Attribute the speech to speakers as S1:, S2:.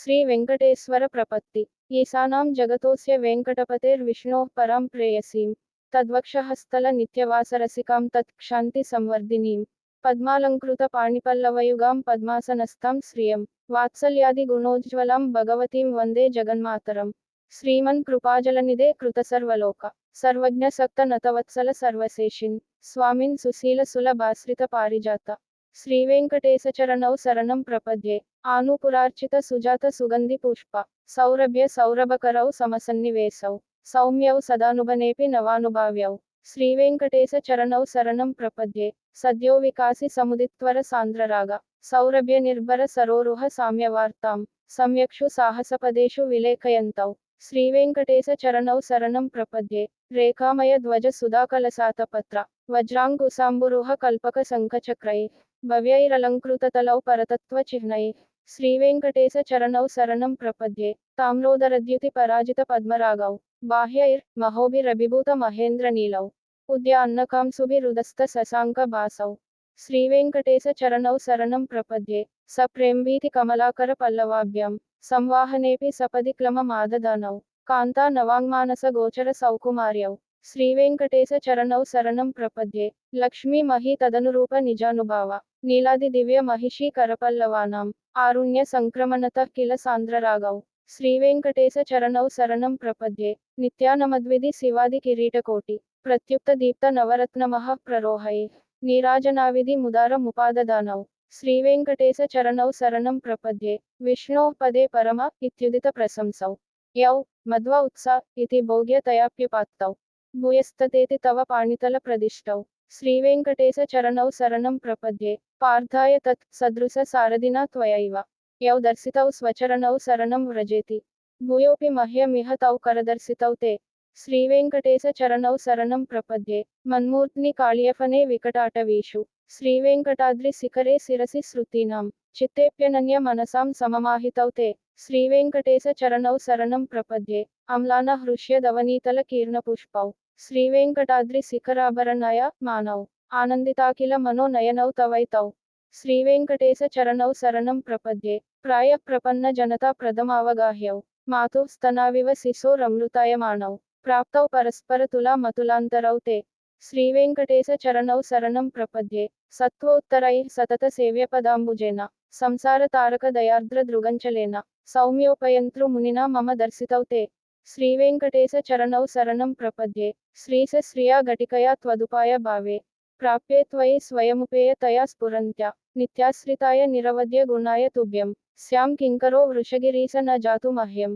S1: శ్రీ వెంకటేశ్వర ప్రపత్తి. ఈశానాం జగతోస్య వెంకటపతేర్విష్ణోః పరాం ప్రేయసీం. తద్వక్షహస్తల నిత్యవాసరసికాం తత్క్షాంతి సంవర్ధినీం. పద్మాలంకృత పాణిపల్లవయుగాం పద్మాసనస్థాం శ్రియం. వాత్సల్యాది గుణోజ్వలాం భగవతీం వందే జగన్మాతరం. శ్రీమన్ కృపాజలనిదే కృతసర్వలోక. సర్వజ్ఞ సక్త నతవత్సల సర్వశేషిన్. స్వామిన్ సుశీల సులభాశ్రిత పారిజాత. ಶ್ರೀವೆಂಕಟೇಶಚರಣೌ ಸರಣಂ ಪ್ರಪದ್ಯೆ ಆನುಪುರಾರ್ಚಿತ ಸುಜಾತ ಸುಗಂಧಿ ಪುಷ್ಪ ಸೌರಭ್ಯ ಸೌರಭಕರೌ ಸಮಸನ್ನಿವೇಶೌ ಸೌಮ್ಯೌ ಸದಾನುಭನೇಪಿ ನವಾನುಭಾವ್ಯೌ ಶ್ರೀವೆಂಕಟೇಶಚರಣೌ ಸರಣಂ ಪ್ರಪದ್ಯೆ ಸದ್ಯೋ ವಿಕಾಸಿ ಸಮುದಿತ್ವರ ಸಾಂದ್ರರಾಗ ಸೌರಭ್ಯ ನಿರ್ಭರ ಸರೋರುಹ ಸಾಮ್ಯವಾರ್ತಾಂ ಸಮ್ಯಕ್ಷು ಸಾಹಸಪದೇಶು ವಿಲೇಖಯಂತೌ ಶ್ರೀವೆಂಕಟೇಶಚರಣೌ ಸರಣಂ ಪ್ರಪದ್ಯೆ ರೇಖಾಮಯ ಧ್ವಜ ಸುಧಾಕಲಸಾತಪತ್ರ ವಜ್ರಾಂಗುಸಾಂಬುರುಹ ಕಲ್ಪಕ ಸಂಖಚಕ್ರೈ భవ్యైరలంకృతతలౌ పరతత్వ చిహ్నై శ్రీవేంకటేశ చరణౌ శరణం ప్రపద్యే తామ్రోదరద్యుతి పరాజిత పద్మరాగౌ బాహ్యైర్ మహోభిరభిభూత మహేంద్ర నీలౌ ఉద్యాన్నకాంసుభిరుదస్థ శశాంక భాసౌ శ్రీవేంకటేశ చరణౌ శరణం ప్రపద్యే సప్రేంబీతి కమలాకర పల్లవాభ్యాం సంవాహనేపి సపది క్లమ మాదదానౌ కాంతా నవాంగ్మానస గోచర సౌకుమార్యౌ శ్రీవేంకటేశ చరణౌ శరణం ప్రపద్యే లక్ష్మీ మహీ తదనురూప నిజానుభావ నీలాది దివ్య మహిషీ కరపల్లవానాం ఆరుణ్య సంక్రమణత కిల సాంద్రరాగౌ శ్రీవేంకటేశ చరణౌ శరణం ప్రపద్యే నిత్యానమద్విధి శివాది కిరీటకోటి ప్రత్యుక్త దీప్త నవరత్నమః ప్రరోహై నీరాజనావిధి ముదార ముపాదదానౌ శ్రీవేంకటేశ చరణౌ శరణం ప్రపద్యే విష్ణో పదే పరమ ఇత్యుదిత ప్రశంసౌ యౌ మధ్వ ఉత్స ఇతి భోగ్యతయాప్యుపాత్తౌ ಭೂಯಸ್ತೇತಿ ತವ ಪಾಣಿತಲ ಪ್ರದಿಷ್ಟೌ ಶ್ರೀವೆಂಕಟೇಶ ಚರಣೌ ಸರಣಂ ಪ್ರಪದ್ಯೆ ಪಾರ್ಥಾಯ ತತ್ ಸದೃಶ ಸಾರದಿನ ತ್ವಯೈವ ಯೌ ದರ್ಶಿತೌ ಸ್ವಚರಣೌ ಸರಣಂ ವ್ರಜೇತಿ ಭೂಯೋಪಿ ಮಹ್ಯಮಿಹ ತೌ ಕರದರ್ಶಿತೌ ತೇ ಶ್ರೀವೆಂಕಟೇಶ ಚರಣೌ ಸರಣಂ ಪ್ರಪದ್ಯೆ ಮನ್ಮೂರ್ತ್ನಿ ಕಾಳಿಯಫನೆ ವಿಕಟಾಟವೀಷು ಶ್ರೀವೆಂಕಟಾದ್ರಿ ಶಿಖರೆ ಶಿರಸಿ ಶ್ರುತೀನಾಂ ಚಿತ್ತೇಪ್ಯನನ್ಯ ಮನಸಾಂ ಸಮಮಾಹಿತೌ ತೇ ಶ್ರೀವೆಂಕಟೇಶ ಚರಣೌ ಸರಣಂ ಪ್ರಪದ್ಯೆ ಅಮ್ಲಾನ ಹೃಷ್ಯ ದವನೀತಲ ಕೀರ್ಣ ಪುಷ್ಪೌ శ్రీవేంకటాద్రి శిఖరాభరణాయ మానవ్. ఆనందితాకిల మనోనయనౌ తవైతౌ. శ్రీవేంకటేశ చరణౌ శరణం ప్రపద్యే. ప్రాయ ప్రపన్న జనతా ప్రథమావగాహ్యౌ. మాతు స్తనావివ శిశోరమృతాయమాణౌ ప్రాప్తౌ పరస్పర తులా మతులాంతరౌ తే. శ్రీవేంకటేశ చరణౌ శరణం ప్రపద్యే. సత్వోత్తరై సతత సేవ్యపదాంబుజేన సంసార తారక దయార్ద్ర దృగంచలేన. సౌమ్యోపయంతృ మునినా మమ దర్శితౌ తే. ಶ್ರೀವೆಂಕಟೇಶ ಚರಣೌ ಸರಣಂ ಪ್ರಪದ್ಯೆ ಶ್ರೀಸ ಶ್ರಿಯಾ ಘಟಿಕಯ ತ್ವದುಪಾಯ ಭಾವೆ ಪ್ರಾಪ್ಯೆ ತ್ವಯಿ ಸ್ವಯಮುಪೇಯ ತಯಾ ಸ್ಫುರಂತ್ಯ ನಿತ್ಯಾಶ್ರಿತಾಯ ನಿರವಧ್ಯ ಗುಣಾಯ ತುಭ್ಯಂ ಸ್ಯಾಂ ಕಿಂಕರೋ ವೃಷಗಿರೀಶ ನ ಜಾತು ಮಹ್ಯಂ